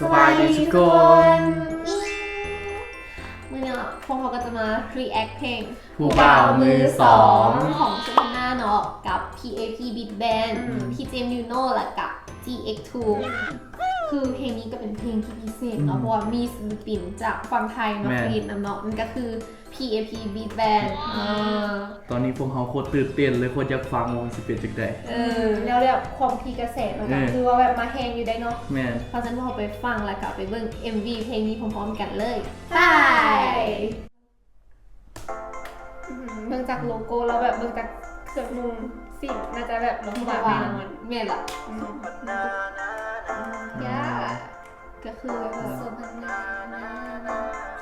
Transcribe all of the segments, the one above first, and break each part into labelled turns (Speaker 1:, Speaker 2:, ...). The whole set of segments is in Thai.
Speaker 1: สบายดีทุกคน
Speaker 2: มื่อนี้พวกเขาก็จะมา react เพลง
Speaker 1: ผู้บ่าวมือสอง
Speaker 2: ของซูพันนาเนาะกับ PAP Beat Band พี่เจมส์ยูโน่และกับ GX2 คือเพลงนี้ก็เป็นเพลงที่พิเศษเนาะเพราะว่ามีศิลปินจากฝั่งไทยมา
Speaker 1: แม่
Speaker 2: ผลิตนำเนาะมันก็คือ PAP Beat Band อ่า
Speaker 1: ตอนนี้พวกเขาโคตรตื่นเต้นเลยโคตรอยากฟังวงสิเป็นจักใด
Speaker 2: เออแล้วแบบความพีกระแสมันก็
Speaker 1: เออ
Speaker 2: คือว่าแบบมาแฮงอยู่ได้เนาะ
Speaker 1: แม่น
Speaker 2: เพราะฉะนั้นพวกเราไปฟังแล้วก็ไปเบิ่ง MV เพลงนี้พร้อมๆกันเลยไปเบิ่งจากโลโก้แล้วแบบเบิ่งจากเครื่องนุ่งสิ่งน่าจะแบบลงมาแน่นอนเมียละย่าก็ คือแบบสุพรรณ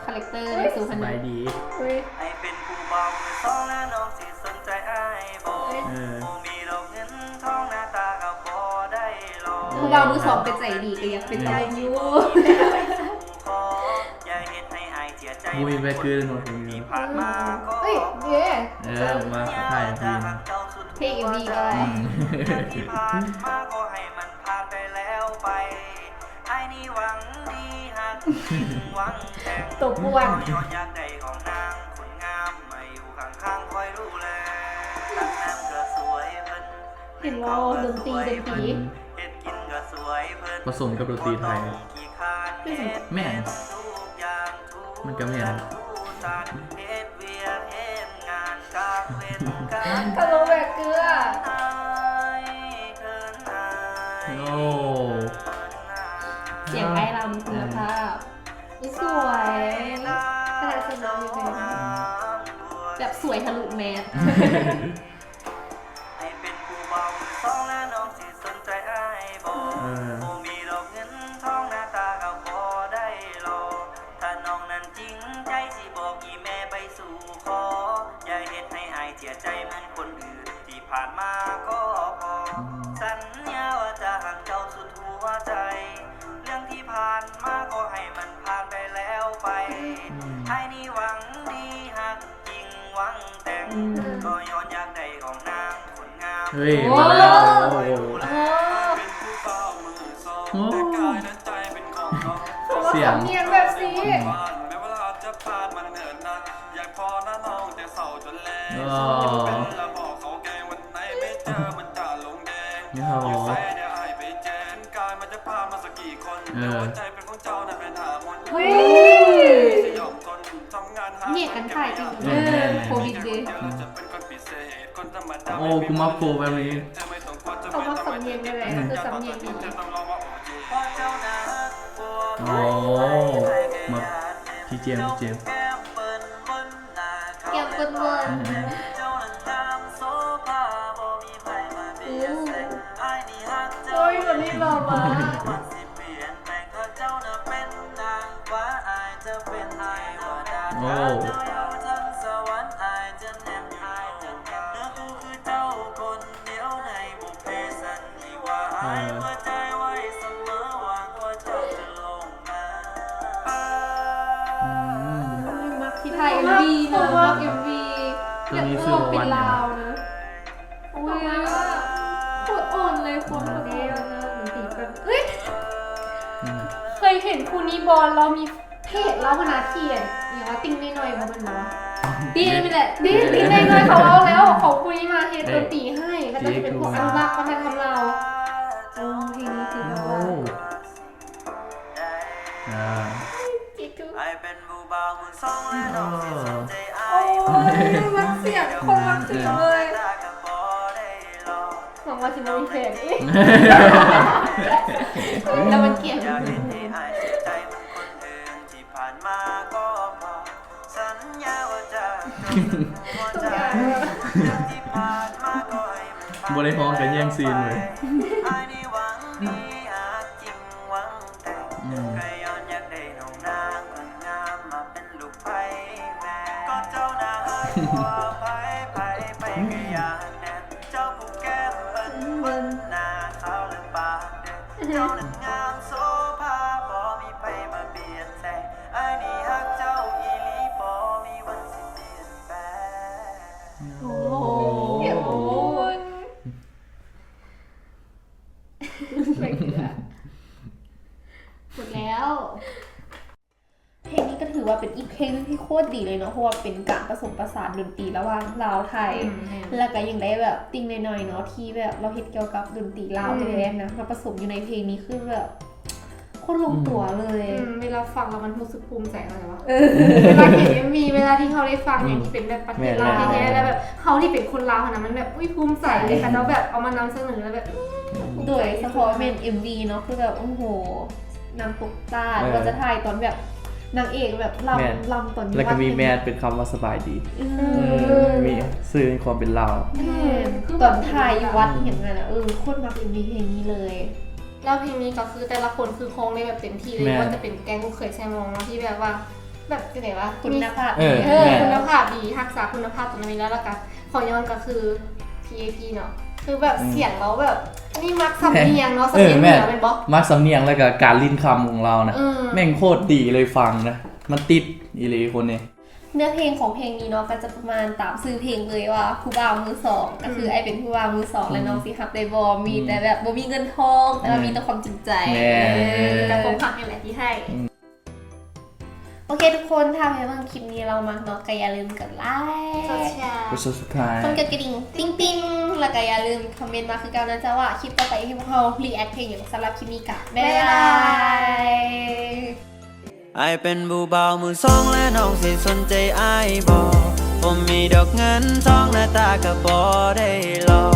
Speaker 2: คาแรคเตอร์ในสุพร
Speaker 1: ส
Speaker 2: รณ
Speaker 1: บายดี
Speaker 2: เฮ้ย
Speaker 3: ให้เป็นผู้เบามือสองและน้องสิสนใจอ้ายบ่
Speaker 1: เออ
Speaker 3: บ่มีดอกเงินทองหน้าตาก็บ่ได้หรอก
Speaker 2: ผู้บ่าวมือสองเป็นใจดีก็ยังเป็นตลกอยู่
Speaker 3: ผู้ขออย่าเฮ็ดให้อายเสียใจ
Speaker 1: มุ้ยแบกคือหนวดเพลงนี้
Speaker 3: ที่ผ่านมาก็
Speaker 2: เฮ้ยเย้
Speaker 1: เออมาถ่ายเพลง
Speaker 3: เจ้าสุด
Speaker 2: เพลง MV ก็ได้
Speaker 1: อืม
Speaker 3: ที่ผ่านมาก็ให้ ต่ง
Speaker 2: ตัวป่วน
Speaker 3: ย้อนอยากได้ของนางคนงามมาอยู่ข้างๆคอยดูแลตั้งน้ำก็สวยเพิ่น
Speaker 2: เห็นว่าดนตรีดนตรี
Speaker 3: เฮ็ดกินก็สวยเพิ่น
Speaker 1: ผสมกับดนตรีไทย
Speaker 3: บ่ต้องขี้คร้านเฮ็ด
Speaker 1: แม่น
Speaker 3: ทุกอย่างทุก
Speaker 1: มันก็แม่น
Speaker 3: วย
Speaker 2: ขนาดเสียงน้องอยู่เลยนะแบบสวยทะลุแมส
Speaker 3: สักกี่คนเออแต่
Speaker 1: หั
Speaker 3: วใจเป็นของเนั้นเป็นหาม
Speaker 2: เฮ้ย
Speaker 3: จะยอมทนทำงานหา
Speaker 2: เนี่ยกันถ่ายจริง
Speaker 1: เอ
Speaker 2: อโควิดเดย์
Speaker 1: โอ้กูมาโฟแบบนี้
Speaker 2: เขาว่าสำเนียงได้เลยคือสำเนียงดี
Speaker 1: โอ้มาพี่เจมส์พี่เจมส์
Speaker 3: แก้มเปิ้นเปิ้นหน้าขา
Speaker 2: แก้มเปิ้นเปิ้น
Speaker 1: อืม
Speaker 3: เจ้านั้นงามโซภาบ่มีไผมาเบียดแสงอ้ยนี่ฮักเจ้า
Speaker 2: โอ้ยวันนี้เรามา
Speaker 3: วัน มั
Speaker 2: กที่ไทย MV นะมัก MV
Speaker 1: ตัวนี้ชื่อว่า
Speaker 2: เป็
Speaker 1: วันน
Speaker 2: ลาวนะโอ้ยโคตรอ่อนเลยคนคนนี้นะเหมือนผีแบบเฮ้ย
Speaker 1: อืม
Speaker 2: เคยเห็นคูนี้บอลเรามีเพจเล่าพนาเทียนอย่างว่าติ้งน้อยๆมันเป็นวะตีนี่แหละตีตีน้อยๆเขาเอาแล้วเขาคุยมาเฮ็ดดนตรีให้แล้วก็จะเป็นพวกอนุรักษ์วัฒนธรรมเราโอ้เพลงนี้ถือ
Speaker 1: โอ้
Speaker 2: ว่า
Speaker 1: อ่า
Speaker 2: จิ๊กจุ๊
Speaker 3: ไอเป็นบูบาวมือสองและน้องสิสนใจไอ
Speaker 2: โอ้ยมันเสียงคนมันเสียงเลย
Speaker 3: ตากับบ่ได้รอ
Speaker 2: หวังว่าจะไม่มีเพลงอีกแล้วมันเกลียด
Speaker 3: อยากเห็นให้อายเสีย
Speaker 2: 哼哼 โคตรดีเลยเนาะเพราะว่าเป็นการผสมผสานดนตรีระหว่างลาวไทย
Speaker 1: อืม
Speaker 2: แล้วก็ยังได้แบบติ่งหน่อยๆเนาะที่แบบเราเห็นเกี่ยวกับดนตรีลาว
Speaker 1: อืม
Speaker 2: แท้ๆนะมาผสมอยู่ในเพลงนี้คือแบบโคตรลงตัวเลย
Speaker 1: อืมเวลาฟังแล้วมันรู้สึกภูมิใจอะไรวะ
Speaker 2: เออ
Speaker 1: เวลาเห็นเอ็มวีเวลาที่เขาได้ฟังอย่างที่เป็นแบบประเทศลาว
Speaker 4: แม่นๆ
Speaker 1: แท้ๆแล้วแบบเขาที่เป็นคนลาวขนาดมันแบบอุ้ยภูมิใจเลยค่ะเราแบบเอามานำเสนอแล้วแบบ
Speaker 2: โดยเฉพาะเป็น MV เนาะคือแบบโอ้โหนำตุกตา
Speaker 4: เออ
Speaker 2: เราจะถ่ายตอนแบบ นางเอกแบบ
Speaker 4: แม่น
Speaker 2: ลำลำตอน
Speaker 4: แล้วก็มี
Speaker 2: ด
Speaker 4: แมสเป็นคำว่าสบายดี
Speaker 2: เอ
Speaker 4: เอ
Speaker 2: อ
Speaker 4: อมีสื่อในความเป็นลาว
Speaker 2: แม่นตอนถ่ายอยู่วัดอย่างนั้นอะเออโคตรมัก MV เพลงนี้เลย
Speaker 1: แล้วเพลงนี้ก็คือแต่ละคนคือโครงได้แบบเต็มที่เลย
Speaker 4: แม่น
Speaker 1: ว่าจะเป็นแก๊งลูกเคยแซมองเนาะที่แบบว่า แบบที่ไหนวะ
Speaker 2: คุณภาพ
Speaker 4: เออ
Speaker 1: เออ
Speaker 4: แม่น
Speaker 1: คุณภาพดีรักษาคุณภาพตรงนี้แล้วละกันของย้อนก็คือ PAP เนาะคือแบบเสียงเราแบบ นี่มักสำเนียงเนาะสำเนียงเหนือเป็นบล็อก
Speaker 4: มาสำเนียงแล้วก็การลิ้นคำของเรานะ
Speaker 1: เออ
Speaker 4: แม่งโคตรดีเลยฟังนะมันติดอีหลีคนนี้
Speaker 2: เนื้อเพลงของเพลงนี้เนาะก็จะประมาณตามซื้อเพลงเลยว่าผู้บ่าวมือสองก็คือไอเป็นผู้บ่าวมือสองและน้องสิฮับได้บอมีแต่แบบบ่มีเงินทองแต่ว่ามีแต่ความจริงใจ
Speaker 4: แน่
Speaker 2: เออ
Speaker 1: แต่ผมผักนี่แหละที่ให้
Speaker 2: โอเคทุกคนถ้าใครบ้างคลิปนี้เรามาเนาะก็อย่าลืมกดไลค์
Speaker 1: โซเชียล
Speaker 4: ผู้สุดท้าย
Speaker 2: คนกดกระดิ่งติ้งติ้งแล้วก็อย่าลืมคอมเมนต์มาคือกันนะจ๊ะว่าคลิปต่อไปที่พวกเรารีแอคเพลงอย่างสำหรับคลิปนี้กะบ๊ายบาย
Speaker 3: ไอายเป็นบูเบาวมือสองและน้องสิสนใจไอายบอผมมีดอกเงินทองหน้าตาก็บอได้หรอก